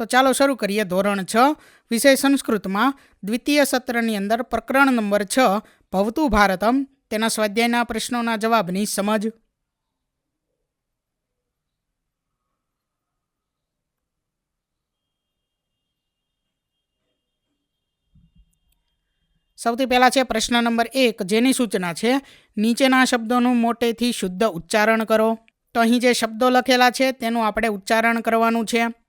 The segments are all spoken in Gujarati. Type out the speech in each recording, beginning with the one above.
તો ચાલો શરૂ કરીએ ધોરણ છ, વિષય સંસ્કૃતમાં. દ્વિતીય સત્રની અંદર પ્રકરણ નંબર છ, ભવતું ભારતમ. તેના સ્વાધ્યાયના પ્રશ્નોના જવાબની સમજ. સૌથી પહેલાં છે પ્રશ્ન નંબર એક, જેની સૂચના છે, નીચેના શબ્દોનું મોટેથી શુદ્ધ ઉચ્ચારણ કરો. તો અહીં જે શબ્દો લખેલા છે, તેનું આપણે ઉચ્ચારણ કરવાનું છે.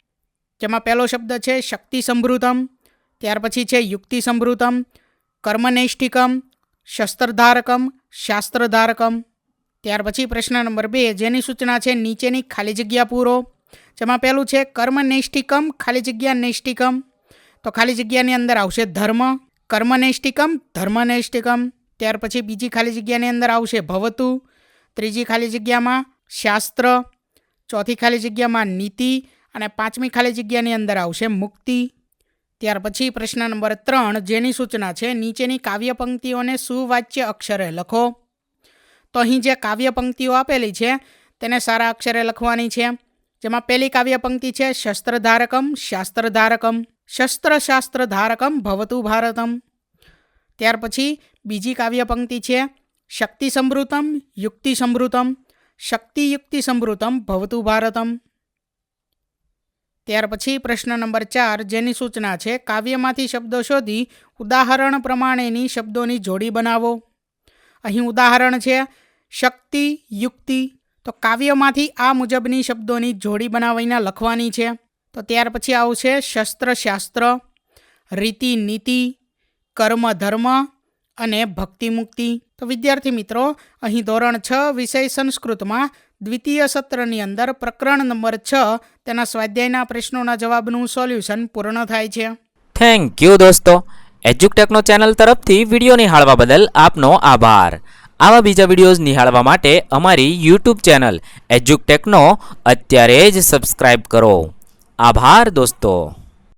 જેમાં પહેલો શબ્દ છે શક્તિ સમૃતમ ત્યાર પછી છે યુક્તિ સમૃતમ કર્મનૈષ્ઠિકમ, શસ્ત્રધારકમ, શાસ્ત્રધારકમ. ત્યાર પછી પ્રશ્ન નંબર બે, જેની સૂચના છે નીચેની ખાલી જગ્યા પૂરો, જેમાં પહેલું છે કર્મનૈષ્ઠિકમ, ખાલી જગ્યા નૈષ્ઠિકમ. તો ખાલી જગ્યાની અંદર આવશે ધર્મ, કર્મનૈષ્ઠિકમ, ધર્મનૈષ્ઠિકમ. ત્યાર પછી બીજી ખાલી જગ્યાની અંદર આવશે ભવતું, ત્રીજી ખાલી જગ્યામાં શાસ્ત્ર, ચોથી ખાલી જગ્યામાં નીતિ અને પાંચમી ખાલી જગ્યાની અંદર આવશે મુક્તિ. ત્યાર પછી પ્રશ્ન નંબર ત્રણ, જેની સૂચના છે, નીચેની કાવ્ય પંક્તિઓને સુવાચ્ય અક્ષરે લખો. તો અહીં જે કાવ્ય પંક્તિઓ આપેલી છે, તેને સારા અક્ષરે લખવાની છે. જેમાં પહેલી કાવ્ય પંક્તિ છે, શસ્ત્રધારકમ, શાસ્ત્રધારકમ. શસ્ત્ર શાસ્ત્ર ધારકમ ભવતું ભારતમ. ત્યાર પછી બીજી કાવ્ય પંક્તિ છે શક્તિ સમૃતમ યુક્તિ સમૃતમ શક્તિ યુક્તિ સમૃતમ ભવતું ભારતમ. ત્યાર પછી પ્રશ્ન નંબર ચાર જેની સૂચના છે, કાવ્યમાંથી શબ્દો શોધી ઉદાહરણ પ્રમાણેની શબ્દોની જોડી બનાવો. અહીં ઉદાહરણ છે, શક્તિ, યુક્તિ. તો કાવ્યમાંથી આ મુજબની શબ્દોની જોડી બનાવીને લખવાની છે. તો ત્યાર પછી આવશે શસ્ત્ર શાસ્ત્ર રીતિ, નીતિ, કર્મ, ધર્મ અને ભક્તિ મુક્તિ તો વિદ્યાર્થી મિત્રો, અહીં ધોરણ છ વિષય સંસ્કૃતમાં દ્વિતીય સત્રની અંદર પ્રકરણ નંબર છ તેના સ્વાધ્યાયના પ્રશ્નોના જવાબનું સોલ્યુશન પૂર્ણ થાય છે. થેન્ક યુ દોસ્તો. એજ્યુકટેકનો ચેનલ તરફથી વીડિયો નિહાળવા બદલ આપનો આભાર. આવા બીજા વિડીયોઝ નિહાળવા માટે અમારી યુટ્યુબ ચેનલ એજ્યુકટેકનો અત્યારે જ સબસ્ક્રાઈબ કરો. આભાર દોસ્તો.